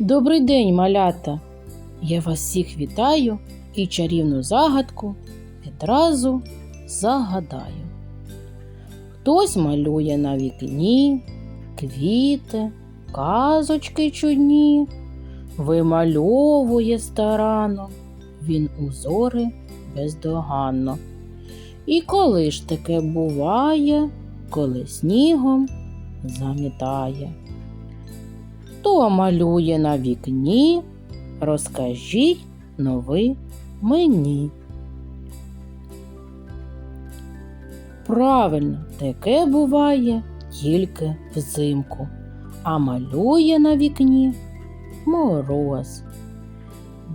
Добрий день, малята! Я вас всіх вітаю і чарівну загадку відразу загадаю. Хтось малює на вікні, квіти, казочки чудні, вимальовує старанно, він узори бездоганно. І коли ж таке буває, коли снігом замітає. Хто малює на вікні, розкажіть нови мені. Правильно, таке буває тільки взимку, а малює на вікні мороз.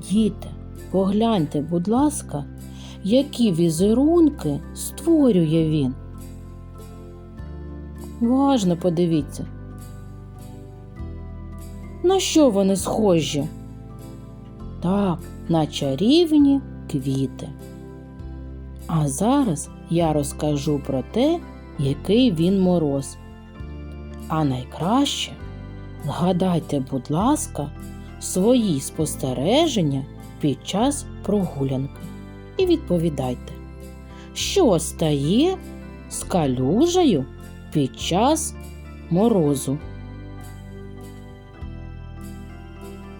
Діти, погляньте, будь ласка, які візерунки створює він. Важно подивіться. На що вони схожі? Так, на чарівні квіти. А зараз я розкажу про те, який він мороз. А найкраще згадайте, будь ласка, свої спостереження під час прогулянки і відповідайте, що стає з калюжею під час морозу.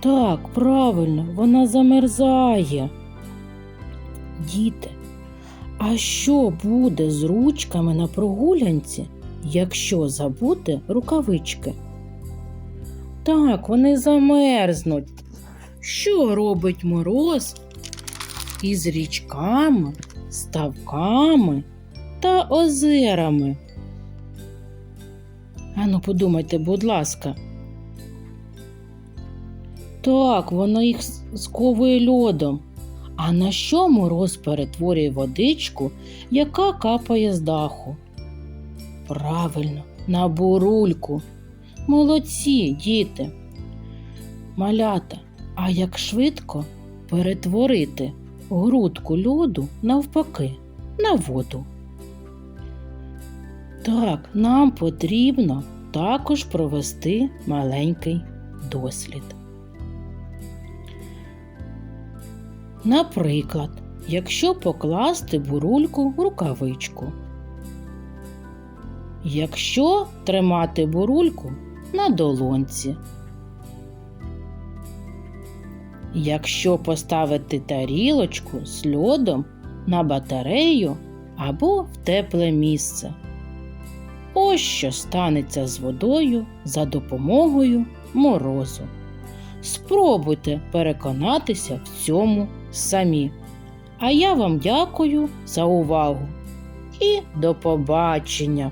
Так, правильно, вона замерзає. Діти, а що буде з ручками на прогулянці, якщо забути рукавички? Так, вони замерзнуть. Що робить мороз із річками, ставками та озерами? Ану, подумайте, будь ласка. Так, вона їх сковує льодом. А на що мороз перетворює водичку, яка капає з даху? Правильно, на бурульку. Молодці, діти. Малята, а як швидко перетворити грудку льоду навпаки на воду? Так, нам потрібно також провести маленький дослід. Наприклад, якщо покласти бурульку в рукавичку. Якщо тримати бурульку на долонці. Якщо поставити тарілочку з льодом на батарею або в тепле місце. Ось що станеться з водою за допомогою морозу. Спробуйте переконатися в цьому самі. А я вам дякую за увагу і до побачення!